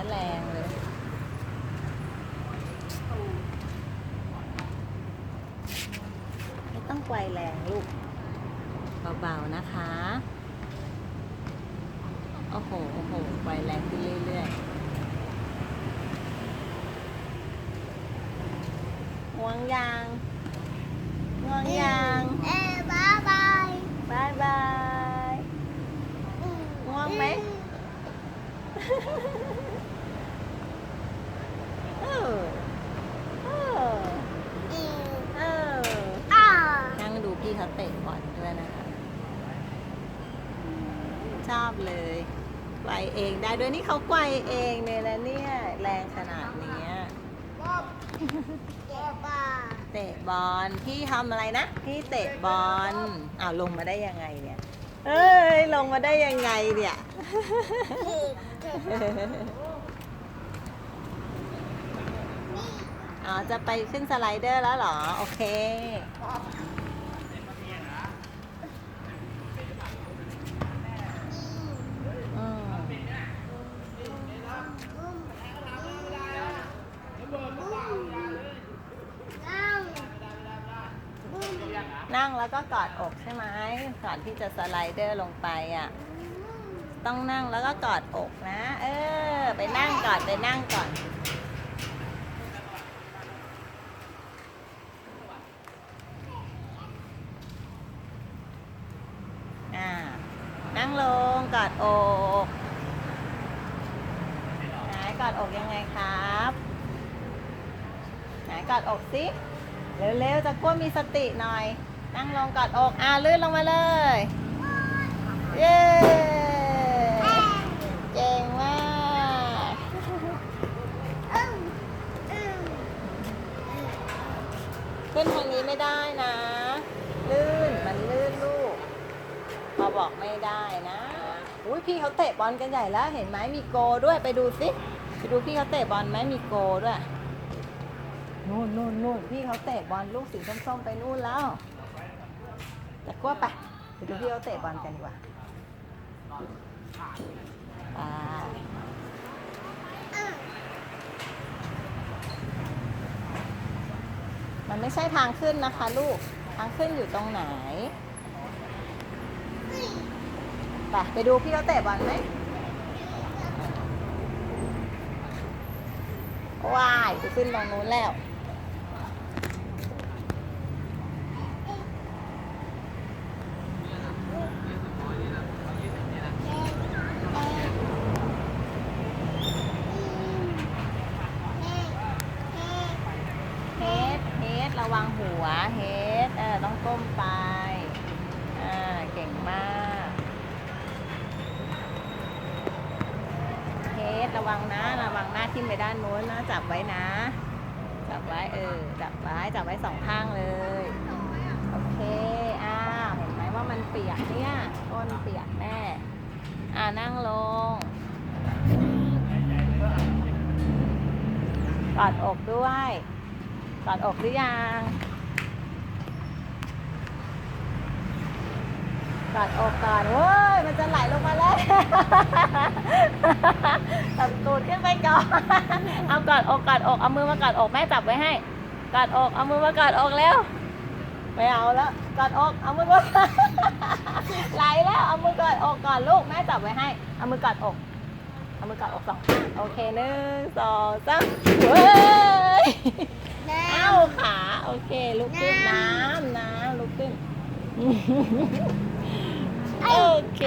ะแรงเลย ไม่ต้องไกวแรงลูก เบาๆนะคะ โอ้โห โอ้โหไกวแรงขึ้นเรื่อยๆง่วงยางง่วงยางเอ้บายบายบายบาย ง่วงไหมเออเออ อืม เออ อ่า นั่งดูพี่เขาเตะบอลด้วยนะคะ ชอบเลยไกวเองได้ด้วยนี่เขาไกวเองเลยนะเนี่ยแรงขนาดเนี้ยเจ็บป่ะเตะบอลพี่ทำอะไรนะพี่เตะบอลอ้าวลงมาได้ยังไงเนี่ยเอ้ยลงมาได้ยังไงเนี่ยอ๋อจะไปขึ้นสไลเดอร์แล้วเหรอ โอเค อืม นั่งแล้วก็กอดอกใช่ไหมก่อนที่จะสไลเดอร์ลงไปอะ ต้องนั่งแล้วก็กอดอกนะ เออ ไปนั่งก่อนไปนั่งก่อนอ่านั่งลงกอดอกไหนกอดอกยังไงครับไหนกอดอกสิเร็วๆจะกลัวมีสติหน่อย นั่งลงกอดอกอ่าลื่นลงมาเลย เย้เก่งมากขึ้นทางนี้ไม่ได้นะ ลื่นมันลื่นลูกพอบอกไม่ได้นะอุ้ยพี่เขาเตะบอลกันใหญ่แล้ว เห็นไหมมีโกด้วยไปดูสิไปดูพี่เขาเตะบอลไหมมีโกด้วยนู่นนู่นนู่นพี่เขาเตะบอลลูกสีส้มๆไปนู่นแล้ว แต่กลัวไปไปดูพี่เขาเตะบอลกันดีกว่าไปมันไม่ใช่ทางขึ้นนะคะลูก ทางขึ้นอยู่ตรงไหน ไปไปดูพี่เขาเตะบอลไหมว้ายไปขึ้นตรงนู้นแล้ว เฮดเฮด ระวังหัวเฮดเออต้องก้มไปอ่าเก่งมากเฮดระวังนะระวังหน้าทิ่มไปด้านโน้นนะจับไว้นะ จับไว้เออจับไว้จับไว้สองข้างเลยโอเคอ้าวเห็นไหมว่ามันเปียกเนี่ยต้นเปียกแน่อ่านั่งลงกอดอกด้วย อดออกหรือยังกอดออกก่อนเว้ยมันจะไหลลงมาแล้วตับตูดขึ้นไปก่อนเอากอดออกกอดออกเอามือมากอดออกแม่จับไว้ให้กอดออกเอามือมากอดออกแล้วไม่เอาแล้วกอดออกเอามือมาไหลแล้วเอามือกอดอกก่อนลูกแม่จับไว้ให้เอามือกอดอกเอามือกอดอกสองข้งโอเคหนึ่งสองสามเว้ย้เอ้าขาโอเคลุกขึ้นน้ำน้ำลุกขึ้น โอเค